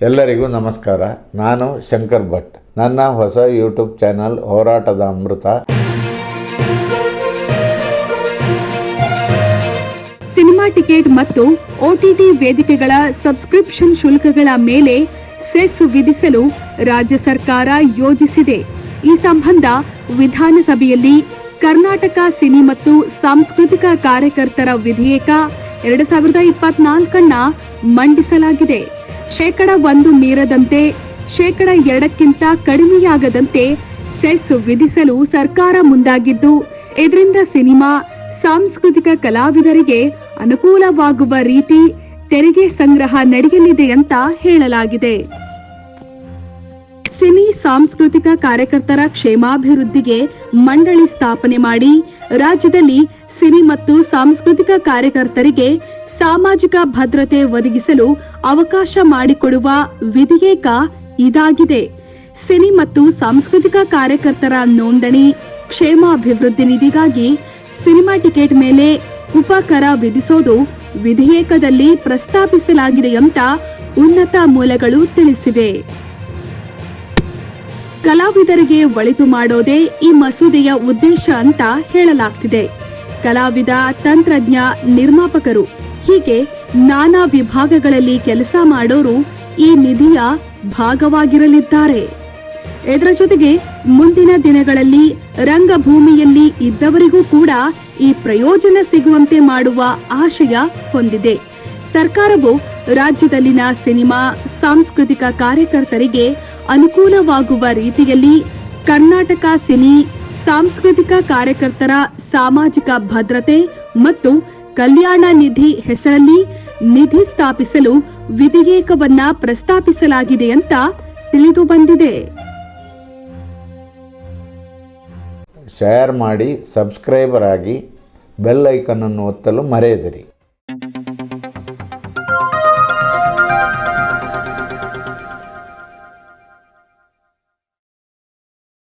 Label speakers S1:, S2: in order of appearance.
S1: ಎಲ್ಲರಿಗೂ ನಮಸ್ಕಾರ. ನಾನು ಶಂಕರ್ ಭಟ್. ನನ್ನ ಹೊಸ ಯೂಟ್ಯೂಬ್ ಚಾನಲ್ ಹೋರಾಟದ ಅಮೃತ.
S2: ಸಿನಿಮಾ ಟಿಕೆಟ್ ಮತ್ತು ಒಟಿಟಿ ವೇದಿಕೆಗಳ ಸಬ್ಸ್ಕ್ರಿಪ್ಷನ್ ಶುಲ್ಕಗಳ ಮೇಲೆ ಸೆಸ್ ವಿಧಿಸಲು ರಾಜ್ಯ ಸರ್ಕಾರ ಯೋಜಿಸಿದೆ. ಈ ಸಂಬಂಧ ವಿಧಾನಸಭೆಯಲ್ಲಿ ಕರ್ನಾಟಕ ಸಿನಿ ಮತ್ತು ಸಾಂಸ್ಕೃತಿಕ ಕಾರ್ಯಕರ್ತರ ವಿಧೇಯಕ ಎರಡು ಸಾವಿರದ ಇಪ್ಪತ್ನಾಲ್ಕನ್ನ ಮಂಡಿಸಲಾಗಿದೆ. ಶೇಕಡ ಒಂದು ಮೀರದಂತೆ ಶೇಕಡ ಎರಡಕ್ಕಿಂತ ಕಡಿಮೆಯಾಗದಂತೆ ಸೆಸ್ ವಿಧಿಸಲು ಸರ್ಕಾರ ಮುಂದಾಗಿದ್ದು, ಇದರಿಂದ ಸಿನಿಮಾ, ಸಾಂಸ್ಕೃತಿಕ ಕಲಾವಿದರಿಗೆ ಅನುಕೂಲವಾಗುವ ರೀತಿ ತೆರಿಗೆ ಸಂಗ್ರಹ ನಡೆಯಲಿದೆ ಅಂತ ಹೇಳಲಾಗಿದೆ. ಸಿನಿ ಸಾಂಸ್ಕೃತಿಕ ಕಾರ್ಯಕರ್ತರ ಕ್ಷೇಮಾಭಿವೃದ್ಧಿಗೆ ಮಂಡಳಿ ಸ್ಥಾಪನೆ ಮಾಡಿ ರಾಜ್ಯದಲ್ಲಿ ಸಿನಿ ಮತ್ತು ಸಾಂಸ್ಕೃತಿಕ ಕಾರ್ಯಕರ್ತರಿಗೆ ಸಾಮಾಜಿಕ ಭದ್ರತೆ ಒದಗಿಸಲು ಅವಕಾಶ ಮಾಡಿಕೊಡುವ ವಿಧೇಯಕ ಇದಾಗಿದೆ. ಸಿನಿ ಮತ್ತು ಸಾಂಸ್ಕೃತಿಕ ಕಾರ್ಯಕರ್ತರ ನೋಂದಣಿ, ಕ್ಷೇಮಾಭಿವೃದ್ಧಿ ನಿಧಿಗಾಗಿ ಸಿನಿಮಾ ಟಿಕೆಟ್ ಮೇಲೆ ಉಪಕರ ವಿಧಿಸೋದು ವಿಧೇಯಕದಲ್ಲಿ ಪ್ರಸ್ತಾಪಿಸಲಾಗಿದೆ ಅಂತ ಉನ್ನತ ಮೂಲಗಳು ತಿಳಿಸಿವೆ. ಕಲಾವಿದರಿಗೆ ಒಳಿತು ಮಾಡೋದೇ ಈ ಮಸೂದೆಯ ಉದ್ದೇಶ ಅಂತ ಹೇಳಲಾಗ್ತಿದೆ. ಕಲಾವಿದ, ತಂತ್ರಜ್ಞ, ನಿರ್ಮಾಪಕರು, ಹೀಗೆ ನಾನಾ ವಿಭಾಗಗಳಲ್ಲಿ ಕೆಲಸ ಮಾಡೋರು ಈ ನಿಧಿಯ ಭಾಗವಾಗಿರಲಿದ್ದಾರೆ. ಇದರ ಜೊತೆಗೆ ಮುಂದಿನ ದಿನಗಳಲ್ಲಿ ರಂಗಭೂಮಿಯಲ್ಲಿ ಇದ್ದವರಿಗೂ ಕೂಡ ಈ ಪ್ರಯೋಜನ ಸಿಗುವಂತೆ ಮಾಡುವ ಆಶಯ ಹೊಂದಿದೆ. ಸರ್ಕಾರವು ರಾಜ್ಯದಲ್ಲಿನ ಸಿನಿಮಾ, ಸಾಂಸ್ಕೃತಿಕ ಕಾರ್ಯಕರ್ತರಿಗೆ ಅನುಕೂಲವಾಗುವ ರೀತಿಯಲ್ಲಿ ಕರ್ನಾಟಕ ಸಿನಿ, ಸಾಂಸ್ಕೃತಿಕ ಕಾರ್ಯಕರ್ತರ ಸಾಮಾಜಿಕ ಭದ್ರತೆ ಮತ್ತು ಕಲ್ಯಾಣ ನಿಧಿ ಹೆಸರಲ್ಲಿ ನಿಧಿ ಸ್ಥಾಪಿಸಲು ವಿಧೇಯಕವನ್ನ ಪ್ರಸ್ತಾಪಿಸಲಾಗಿದೆ ಅಂತ ತಿಳಿದು ಬಂದಿದೆ.
S1: ಶೇರ್ ಮಾಡಿ ಸಬ್ಸ್ಕ್ರೈಬರ್ ಆಗಿ ಬೆಲ್ ಐಕನನ್ನು ಒತ್ತಲು ಮರೆಯದಿರಿ.